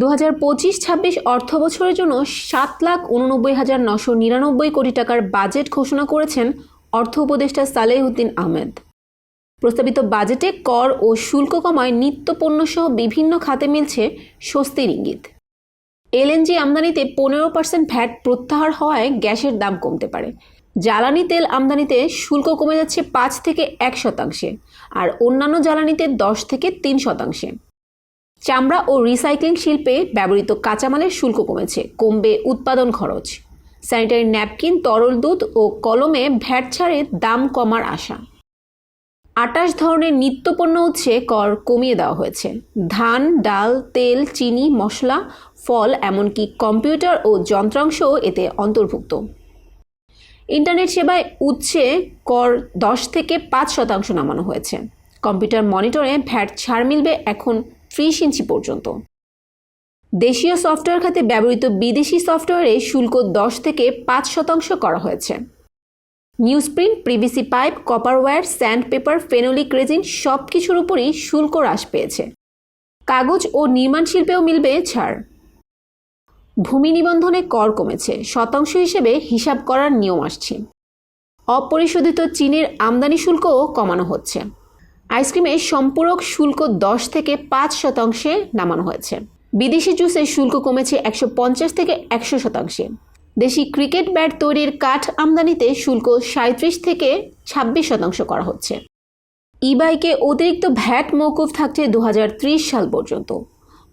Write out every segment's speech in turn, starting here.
দু হাজার পঁচিশ ছাব্বিশ অর্থ বছরের জন্য সাত লাখ উননব্বই হাজার নশো নিরানব্বই কোটি টাকার বাজেট ঘোষণা করেছেন অর্থ উপদেষ্টা সালেহুদ্দিন আহমেদ। প্রস্তাবিত বাজেটে কর ও শুল্ক কমায় নিত্য পণ্যসহ বিভিন্ন খাতে মিলছে স্বস্তির ইঙ্গিত। এলএনজি আমদানিতে পনেরো পার্সেন্ট ভ্যাট প্রত্যাহার হওয়ায় গ্যাসের দাম কমতে পারে। জ্বালানি তেল আমদানিতে শুল্ক কমে যাচ্ছে পাঁচ থেকে এক শতাংশে, আর অন্যান্য জ্বালানিতে দশ থেকে তিন শতাংশে। চামড়া ও রিসাইক্লিং শিল্পে ব্যবহৃত কাঁচামালের শুল্ক কমেছে, কমবে উৎপাদন খরচ। স্যানিটারি ন্যাপকিন তরল দুধ ও কলমে ভ্যাট ছাড়ে দাম কমার আশা। আটাশ ধরনের নিত্যপণ্য উৎসে কর কমিয়ে দেওয়া হয়েছে। ধান, ডাল, তেল, চিনি, মশলা, ফল, এমনকি কম্পিউটার ও যন্ত্রাংশও এতে অন্তর্ভুক্ত। ইন্টারনেট সেবায় উৎসে কর দশ থেকে পাঁচ শতাংশ নামানো হয়েছে। কম্পিউটার মনিটরে ভ্যাট ছাড় মিলবে এখন ত্রিশ ইঞ্চি পর্যন্ত। দেশীয় সফটওয়্যার খাতে ব্যবহৃত বিদেশি সফটওয়্যারে শুল্ক দশ থেকে পাঁচ শতাংশ করা হয়েছে। Newsprint, PVC pipe, copper wire sand paper phenolic resin সব কিছুর উপরই শুল্ক হ্রাস পেয়েছে। কাগজ ও নির্মাণ শিল্পেও মিলবে ছাড়। ভূমি নিবন্ধনে কর কমেছে, শতাংশ হিসেবে হিসাব করার নিয়ম আসছে। অপরিশোধিত চীনের আমদানি শুল্কও কমানো হচ্ছে। আইসক্রিমে সম্পূরক শুল্ক দশ থেকে পাঁচ শতাংশে নামানো হয়েছে। বিদেশি জুসের শুল্ক কমেছে একশো পঞ্চাশ থেকে একশো শতাংশে। দেশি ক্রিকেট ব্যাট তৈরির কাঠ আমদানিতে শুল্ক সাঁত্রিশ থেকে ছাব্বিশ শতাংশ করা হচ্ছে। ই বাইকে অতিরিক্ত ভ্যাট মৌকুফ থাকছে দু হাজার ত্রিশ সাল পর্যন্ত।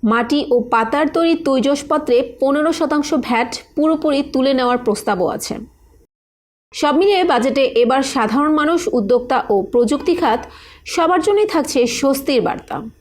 মাটি ও পাতার তৈরি তৈজসপত্রে পনেরো শতাংশ ভ্যাট পুরোপুরি তুলে নেওয়ার প্রস্তাবও আছে। সব মিলিয়ে বাজেটে এবার সাধারণ মানুষ, উদ্যোক্তা ও প্রযুক্তি খাত সবার জন্যই থাকছে স্বস্তির বার্তা।